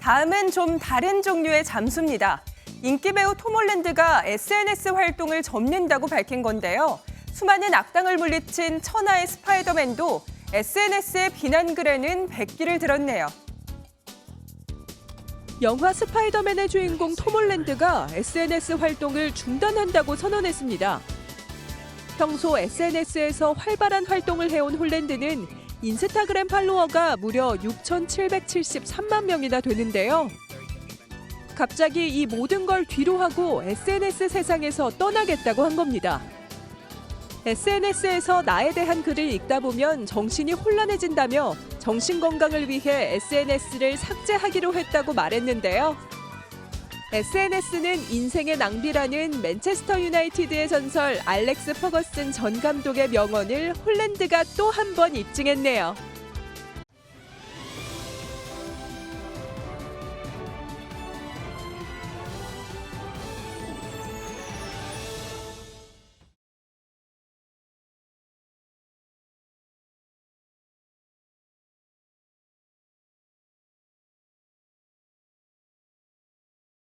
다음은 좀 다른 종류의 잠수입니다. 인기 배우 톰 홀랜드가 SNS 활동을 접는다고 밝힌 건데요. 수많은 악당을 물리친 천하의 스파이더맨도 SNS의 비난 글에는 백기를 들었네요. 영화 스파이더맨의 주인공 톰 홀랜드가 SNS 활동을 중단한다고 선언했습니다. 평소 SNS에서 활발한 활동을 해온 홀랜드는 인스타그램 팔로워가 무려 6,773만 명이나 되는데요. 갑자기 이 모든 걸 뒤로 하고 SNS 세상에서 떠나겠다고 한 겁니다. SNS에서 나에 대한 글을 읽다 보면 정신이 혼란해진다며 정신 건강을 위해 SNS를 삭제하기로 했다고 말했는데요. SNS는 인생의 낭비라는 맨체스터 유나이티드의 전설 알렉스 퍼거슨 전 감독의 명언을 홀랜드가 또 한 번 입증했네요.